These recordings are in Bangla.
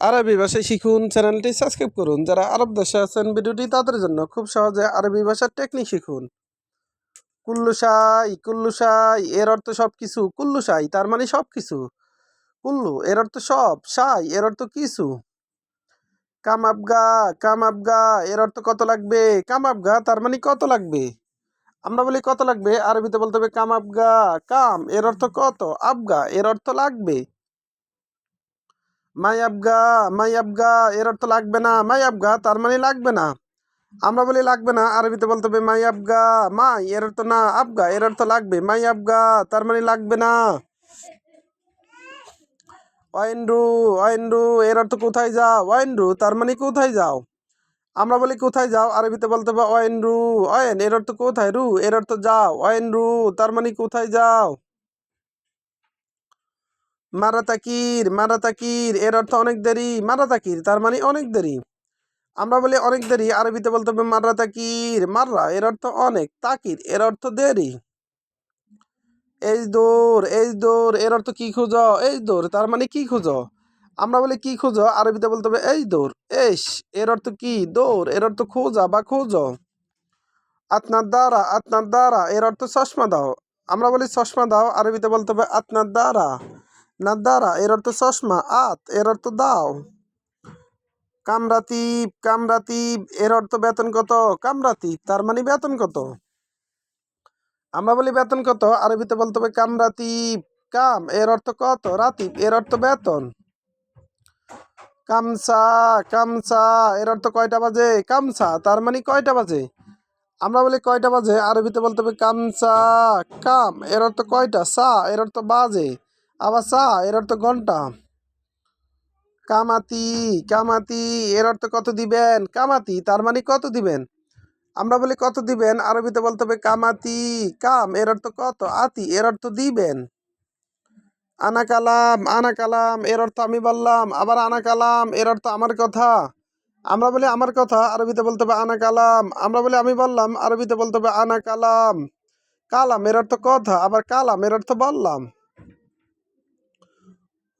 আরবি ভাষায় শিখুন চ্যানেলটি সাবস্ক্রাইব করুন। যারা আরব দেশে আছেন, ভিডিওটি তাদের জন্য খুব সহজে আরবি ভাষার টেকনিক শিখুন। কুল্লুসাই কুল্লুসাই এর অর্থ সব কিছু কুল্লুসাই তার মানে সব কিছু কুল্লু, এর অর্থ সব। সাই, এর অর্থ কিছু। কামাবগা কামাবগা, এর অর্থ কত লাগবে? কাম কামাবগা, তার মানে কত লাগবে? আমরা বলি কত লাগবে? আরবিতে বলতে হবে কাম কামাবগা, কাম, এর অর্থ কত? আবগা, এর অর্থ লাগবে। মাই আবগা মাই আবগা, এর অর্থ লাগবে না। মাই আবগা, তার মানে লাগবে না। আমরা বলি লাগবে না, আরবিতে বলতে হবে মাই আবগা, মাই, এর অর্থ না, আবগা, এর অর্থ লাগবে। মাই আবগা, তার মানে লাগবে না। ওয়াইনরু ওয়াইনরু, এর অর্থ কোথায় যাও? ওয়াইনরু, তার মানে কোথায় যাও? আমরা বলি কোথায় যাও? আরবিতে বলতে হবে ওয়াইনরু ওয়েন এর অর্থ কোথায়? রু, এর অর্থ যাও। ওয়াইনরু, তার মানে কোথায় যাও? মারাতাকির মারাতাকির এর অর্থ অনেক দেরি, মারা তাকির, তার মানে অনেক দেরি। আমরা বলি অনেক দেরি, আরবিতে বলতে হবে মারাতাকির মাররা এর অর্থ অনেক, তাকির, এর অর্থ দেরি। এই দৌড় এই দৌড়, এর অর্থ কি খুঁজো? এই দৌড়, তার মানে কি খুঁজো? আমরা বলি কি খুঁজো? আরবিতে বলতে হবে এই দৌড়, এস, এর অর্থ কি? দৌড়, এর অর্থ খোঁজা বা খোঁজো। আপনার দ্বারা আপনার দ্বারা, এর অর্থ চশমা দাও। আমরা বলি চশমা দাও, আরবিতে বলতে হবে আপনার দ্বারা। নাদ্দারা এর অর্থ চশমা, আত এর অর্থ দাও। কামরাতিব কামরাতিব এর অর্থ বেতন কত? কামরাতিব, তার মানে বেতন কত? আমরা বলি বেতন কত, আরবিতে বলতে হবে কামরাতিব। কাম এর অর্থ কত? রাতিব এর অর্থ বেতন। কামসা কামসা এর অর্থ কয়টা বাজে? কামসা, তার মানে কয়টা বাজে? আমরা বলি কয়টা বাজে, আরবিতে বলতে হবে কামসা, কাম এর অর্থ কয়টা? সা এর অর্থ বাজে। আবার সা, এর অর্থ ঘণ্টা। কামাতি কামাতি, এর অর্থ কত দিবেন? কামাতি, তার মানে কত দিবেন? আমরা বলি কত দিবেন? আরবিতে বলতে হবে কামাতি, কাম, এর অর্থ কত? আতি, এর অর্থ দিবেন। আনা কালাম আনা কালাম, এর অর্থ আমি বললাম। আবার আনা কালাম, এর অর্থ আমার কথা। আমরা বলি আমার কথা, আরবিতে বলতে হবে আনা কালাম। আমরা বলি আমি বললাম, আরবিতে বলতে হবে আনা কালাম। কালাম, এর অর্থ কথা, আবার কালাম, এর অর্থ বললাম।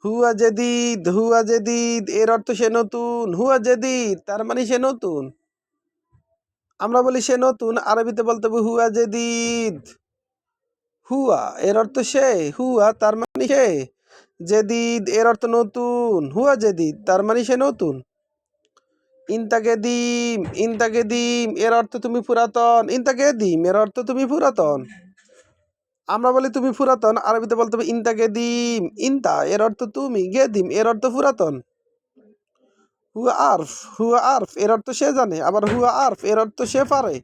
হুয়া জেদিদ হুয়া জেদিদ, এর অর্থ সে নতুন। হুয়া জেদিদ, তার মানে সে নতুন। আমরা বলি সে নতুন, আরবিতে বলতে হবে হুয়া জেদিদ। হুয়া, এর অর্থ সে। হুয়া, তার মানে সে। জেদিদ, এর অর্থ নতুন। হুয়া জেদিদ, তার মানে সে নতুন। ইনতাকে দিম ইনতাকে দিম এর অর্থ তুমি পুরাতন। ইনতাকে দিম এর অর্থ তুমি পুরাতন। আমরা বলি তুমি পুরাতন আরবিতে বলতে হবে ইনতাকে দিম ইনতা, এর অর্থ তুমি, গেদিম, এর অর্থ পুরাতন হুয়া আরফ হুয়া আরফ, এর অর্থ সে জানে। আবার হুয়া আরফ, এর অর্থ সে পারে।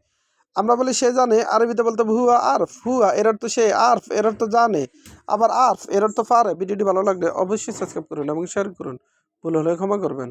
আমরা বলি সে জানে, আরবিতে বলতে হবে হুয়া আরফ। হুয়া, এর অর্থ সে, আরফ, এর অর্থ জানে। আবার আরফ, এর অর্থ পারে। ভিডিওটি ভালো লাগলে অবশ্যই সাবস্ক্রাইব করুন এবং শেয়ার করুন। ভুল হলে ক্ষমা করবেন।